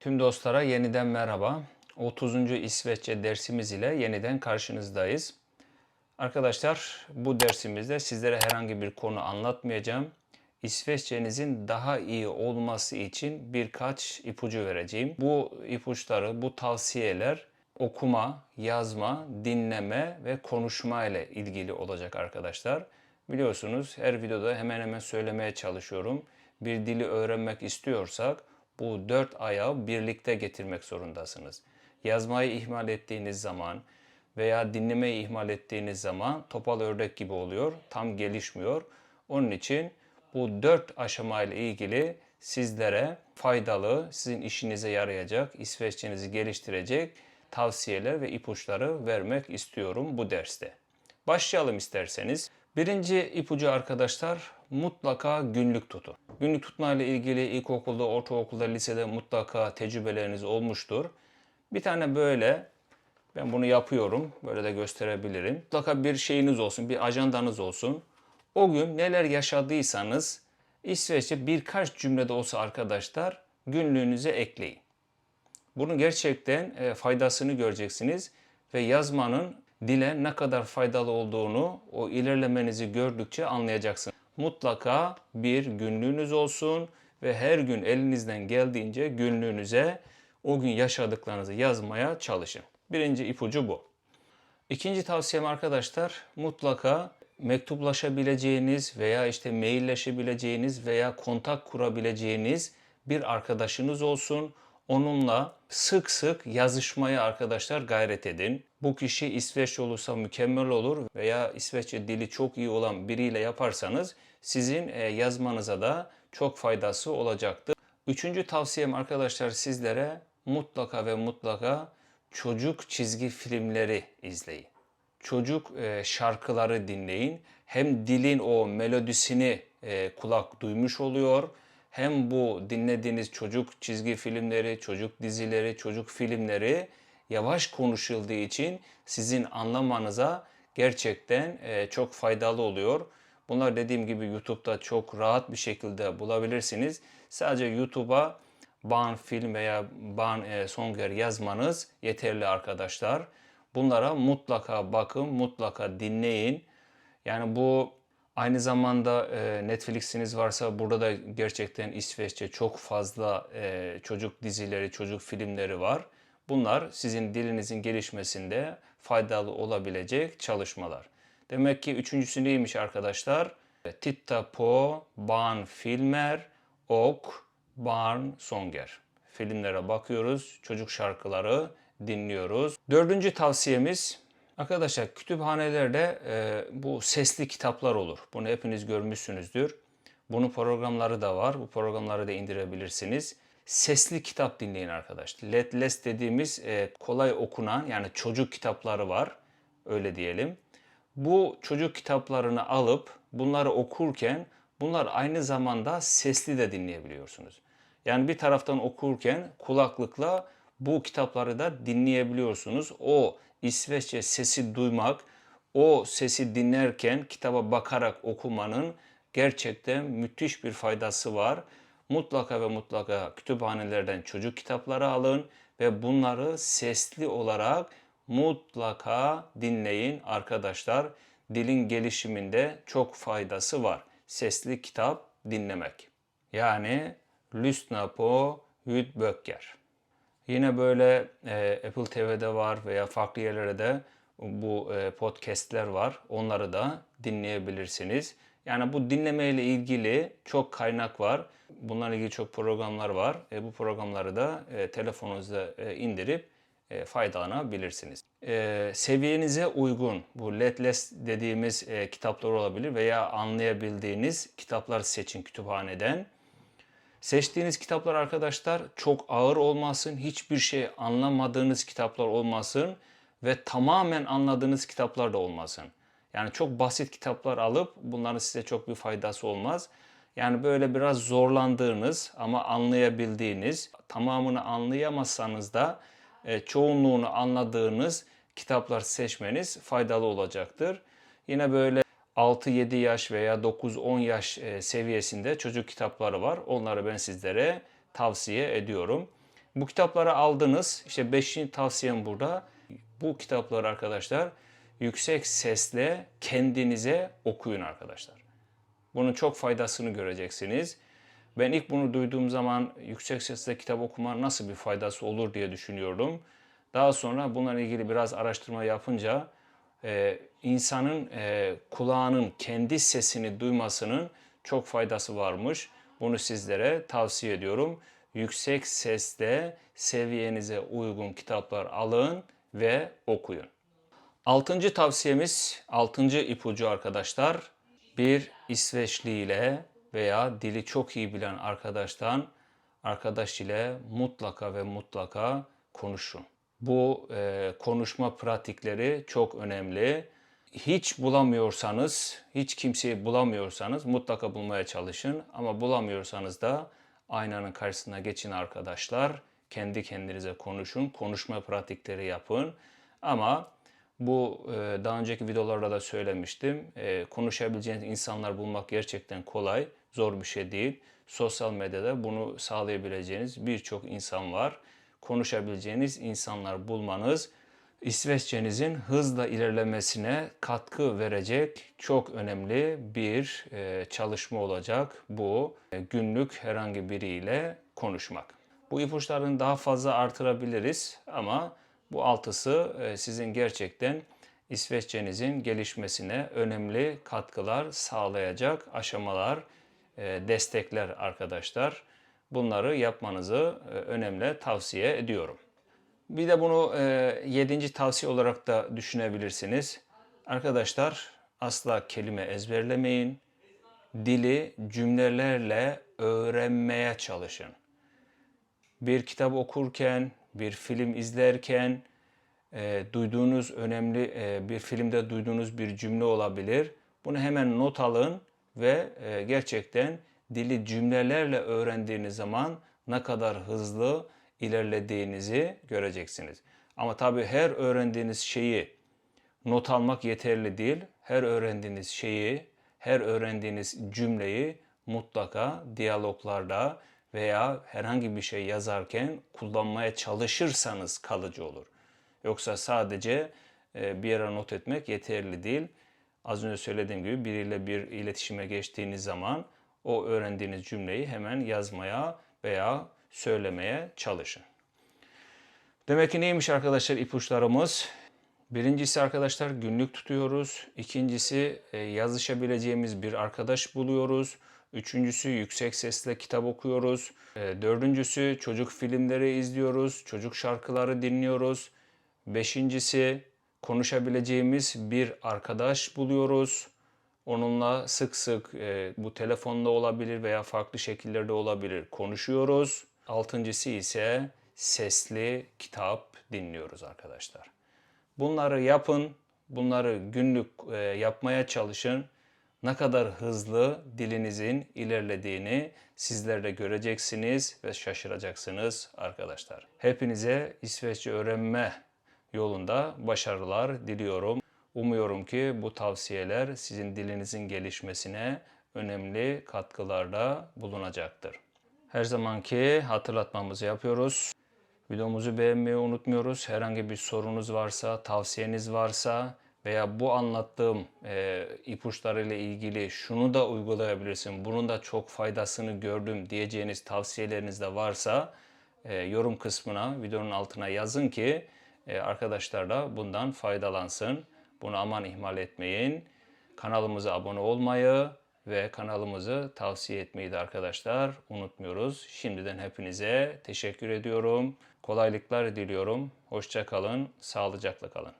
Tüm dostlara yeniden merhaba. 30. İsveççe dersimiz ile yeniden karşınızdayız. Arkadaşlar bu dersimizde sizlere herhangi bir konu anlatmayacağım. İsveççenizin daha iyi olması için birkaç ipucu vereceğim. Bu ipuçları, bu tavsiyeler okuma, yazma, dinleme ve konuşma ile ilgili olacak arkadaşlar. Biliyorsunuz her videoda hemen hemen söylemeye çalışıyorum. Bir dili öğrenmek istiyorsak bu dört ayağı birlikte getirmek zorundasınız. Yazmayı ihmal ettiğiniz zaman veya dinlemeyi ihmal ettiğiniz zaman topal ördek gibi oluyor, tam gelişmiyor. Onun için bu dört aşamayla ilgili sizlere faydalı, sizin işinize yarayacak, İsveççenizi geliştirecek tavsiyeler ve ipuçları vermek istiyorum bu derste. Başlayalım isterseniz. Birinci ipucu arkadaşlar mutlaka günlük tutun. Günlük tutma ile ilgili ilkokulda, ortaokulda, lisede mutlaka tecrübeleriniz olmuştur. Bir tane böyle ben bunu yapıyorum. Böyle de gösterebilirim. Mutlaka bir şeyiniz olsun, bir ajandanız olsun. O gün neler yaşadıysanız İsveççe birkaç cümlede olsa arkadaşlar günlüğünüze ekleyin. Bunun gerçekten e, faydasını göreceksiniz ve yazmanın dile ne kadar faydalı olduğunu o ilerlemenizi gördükçe anlayacaksınız. Mutlaka bir günlüğünüz olsun ve her gün elinizden geldiğince günlüğünüze o gün yaşadıklarınızı yazmaya çalışın. Birinci ipucu bu. İkinci tavsiyem arkadaşlar mutlaka mektuplaşabileceğiniz veya işte mailleşebileceğiniz veya kontak kurabileceğiniz bir arkadaşınız olsun. Onunla sık sık yazışmaya arkadaşlar gayret edin. Bu kişi İsveççe olursa mükemmel olur veya İsveççe dili çok iyi olan biriyle yaparsanız sizin e, yazmanıza da çok faydası olacaktır. Üçüncü tavsiyem arkadaşlar sizlere mutlaka ve mutlaka çocuk çizgi filmleri izleyin. Çocuk e, şarkıları dinleyin. Hem dilin o melodisini e, kulak duymuş oluyor hem bu dinlediğiniz çocuk çizgi filmleri, çocuk dizileri, çocuk filmleri yavaş konuşulduğu için sizin anlamanıza gerçekten e, çok faydalı oluyor. Bunlar dediğim gibi YouTube'da çok rahat bir şekilde bulabilirsiniz. Sadece YouTube'a Ban film veya Ban e, Songer yazmanız yeterli arkadaşlar. Bunlara mutlaka bakın, mutlaka dinleyin. Yani bu Aynı zamanda e, Netflix'iniz varsa burada da gerçekten İsveççe çok fazla e, çocuk dizileri, çocuk filmleri var. Bunlar sizin dilinizin gelişmesinde faydalı olabilecek çalışmalar. Demek ki üçüncüsü neymiş arkadaşlar? Titta på barnfilmer och barnsonger. Filmlere bakıyoruz, çocuk şarkıları dinliyoruz. Dördüncü tavsiyemiz Arkadaşlar kütüphanelerde e, bu sesli kitaplar olur. Bunu hepiniz görmüşsünüzdür. Bunun programları da var. Bu programları da indirebilirsiniz. Sesli kitap dinleyin arkadaşlar. Let less dediğimiz e, kolay okunan yani çocuk kitapları var. Öyle diyelim. Bu çocuk kitaplarını alıp bunları okurken bunlar aynı zamanda sesli de dinleyebiliyorsunuz. Yani bir taraftan okurken kulaklıkla bu kitapları da dinleyebiliyorsunuz. O İsveççe sesi duymak, o sesi dinlerken kitaba bakarak okumanın gerçekten müthiş bir faydası var. Mutlaka ve mutlaka kütüphanelerden çocuk kitapları alın ve bunları sesli olarak mutlaka dinleyin arkadaşlar. Dilin gelişiminde çok faydası var. Sesli kitap dinlemek. Yani lyssna på ljudböcker. Yine böyle e, Apple TV'de var veya farklı yerlerde de bu e, podcastler var. Onları da dinleyebilirsiniz. Yani bu dinleme ile ilgili çok kaynak var. Bunlarla ilgili çok programlar var. E, bu programları da e, telefonunuzda e, indirip e, faydalanabilirsiniz. E, seviyenize uygun bu Letless dediğimiz e, kitaplar olabilir veya anlayabildiğiniz kitaplar seçin kütüphaneden. Seçtiğiniz kitaplar arkadaşlar çok ağır olmasın, hiçbir şey anlamadığınız kitaplar olmasın ve tamamen anladığınız kitaplar da olmasın. Yani çok basit kitaplar alıp bunların size çok bir faydası olmaz. Yani böyle biraz zorlandığınız ama anlayabildiğiniz, tamamını anlayamazsanız da e, çoğunluğunu anladığınız kitaplar seçmeniz faydalı olacaktır. Yine böyle 6-7 yaş veya 9-10 yaş e, seviyesinde çocuk kitapları var. Onları ben sizlere tavsiye ediyorum. Bu kitapları aldınız. İşte 5. tavsiyem burada. Bu kitapları arkadaşlar yüksek sesle kendinize okuyun arkadaşlar. Bunun çok faydasını göreceksiniz. Ben ilk bunu duyduğum zaman yüksek sesle kitap okuma nasıl bir faydası olur diye düşünüyordum. Daha sonra bununla ilgili biraz araştırma yapınca e, insanın e, kulağının kendi sesini duymasının çok faydası varmış. Bunu sizlere tavsiye ediyorum. Yüksek sesle seviyenize uygun kitaplar alın ve okuyun. Altıncı tavsiyemiz, altıncı ipucu arkadaşlar. Bir İsveçli ile veya dili çok iyi bilen arkadaştan, arkadaş ile mutlaka ve mutlaka konuşun. Bu e, konuşma pratikleri çok önemli. Hiç bulamıyorsanız, hiç kimseyi bulamıyorsanız mutlaka bulmaya çalışın. Ama bulamıyorsanız da aynanın karşısına geçin arkadaşlar. Kendi kendinize konuşun, konuşma pratikleri yapın. Ama bu e, daha önceki videolarda da söylemiştim. E, konuşabileceğiniz insanlar bulmak gerçekten kolay, zor bir şey değil. Sosyal medyada bunu sağlayabileceğiniz birçok insan var. Konuşabileceğiniz insanlar bulmanız İsveççenizin hızla ilerlemesine katkı verecek çok önemli bir e, çalışma olacak bu e, günlük herhangi biriyle konuşmak. Bu ipuçlarını daha fazla artırabiliriz ama bu altısı e, sizin gerçekten İsveççenizin gelişmesine önemli katkılar sağlayacak aşamalar, destekler arkadaşlar. Bunları yapmanızı önemli tavsiye ediyorum. Bir de bunu e, yedinci tavsiye olarak da düşünebilirsiniz. Arkadaşlar asla kelime ezberlemeyin. Dili cümlelerle öğrenmeye çalışın. Bir kitap okurken, bir film izlerken e, duyduğunuz önemli e, bir filmde duyduğunuz bir cümle olabilir. Bunu hemen not alın ve e, gerçekten dili cümlelerle öğrendiğiniz zaman ne kadar hızlı ilerlediğinizi göreceksiniz. Ama tabii her öğrendiğiniz şeyi not almak yeterli değil. Her öğrendiğiniz şeyi, her öğrendiğiniz cümleyi mutlaka diyaloglarda veya herhangi bir şey yazarken kullanmaya çalışırsanız kalıcı olur. Yoksa sadece e, bir yere not etmek yeterli değil. Az önce söylediğim gibi biriyle bir iletişime geçtiğiniz zaman o öğrendiğiniz cümleyi hemen yazmaya veya söylemeye çalışın. Demek ki neymiş arkadaşlar ipuçlarımız? Birincisi arkadaşlar günlük tutuyoruz. İkincisi e, yazışabileceğimiz bir arkadaş buluyoruz. Üçüncüsü yüksek sesle kitap okuyoruz. E, dördüncüsü çocuk filmleri izliyoruz. Çocuk şarkıları dinliyoruz. Beşincisi konuşabileceğimiz bir arkadaş buluyoruz. Onunla sık sık e, bu telefonda olabilir veya farklı şekillerde olabilir konuşuyoruz. Altıncısı ise sesli kitap dinliyoruz arkadaşlar. Bunları yapın, bunları günlük e, yapmaya çalışın. Ne kadar hızlı dilinizin ilerlediğini sizler de göreceksiniz ve şaşıracaksınız arkadaşlar. Hepinize İsveççe öğrenme yolunda başarılar diliyorum. Umuyorum ki bu tavsiyeler sizin dilinizin gelişmesine önemli katkılarda bulunacaktır. Her zamanki hatırlatmamızı yapıyoruz. Videomuzu beğenmeyi unutmuyoruz. Herhangi bir sorunuz varsa, tavsiyeniz varsa veya bu anlattığım e, ipuçlarıyla ilgili şunu da uygulayabilirsin, bunun da çok faydasını gördüm diyeceğiniz tavsiyeleriniz de varsa e, yorum kısmına, videonun altına yazın ki e, arkadaşlar da bundan faydalansın. Bunu aman ihmal etmeyin. Kanalımıza abone olmayı, ve kanalımızı tavsiye etmeyi de arkadaşlar unutmuyoruz. Şimdiden hepinize teşekkür ediyorum. Kolaylıklar diliyorum. Hoşça kalın, sağlıcakla kalın.